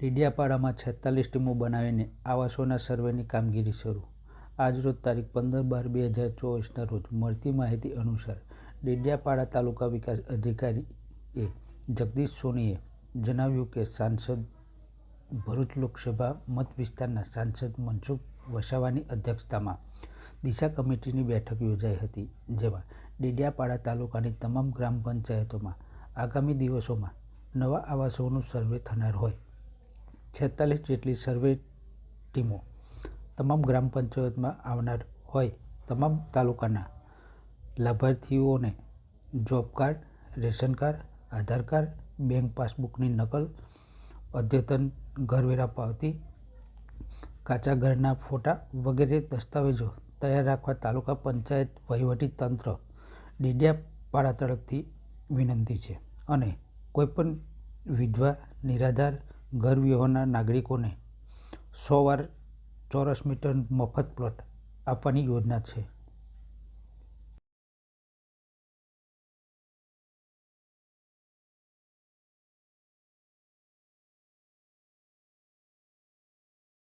ડેડિયાપાડામાં છેતાલીસ ટીમો બનાવીને આવાસોના સર્વેની કામગીરી શરૂ. આજરોજ તારીખ પંદર બાર બે હજાર ચોવીસના રોજ મળતી માહિતી અનુસાર ડેડિયાપાડા તાલુકા વિકાસ અધિકારી એ જગદીશ સોનીએ જણાવ્યું કે સાંસદ ભરૂચ લોકસભા મત વિસ્તારના સાંસદ મનસુખ વસાવાની અધ્યક્ષતામાં દિશા કમિટીની બેઠક યોજાઈ હતી, જેમાં ડેડિયાપાડા તાલુકાની તમામ ગ્રામ પંચાયતોમાં આગામી દિવસોમાં નવા આવાસોનું સર્વે થનાર હોય. છેતાલીસ જેટલી સર્વે ટીમો તમામ ગ્રામ પંચાયતમાં આવનાર હોય તમામ તાલુકાના લાભાર્થીઓને job card, ration card, Aadhaar card, bank પાસબુકની નકલ, અદ્યતન ઘરવેરા પાવતી, કાચા ઘરના ફોટા વગેરે દસ્તાવેજો તૈયાર રાખવા તાલુકા પંચાયત વહીવટી તંત્ર ડીડિયાપાડા તરફથી વિનંતી છે. અને કોઈપણ વિધવા, નિરાધાર ઘર વિહોણા નાગરિકોને સો વાર ચોરસ મીટર મફત પ્લોટ આપવાની યોજના છે.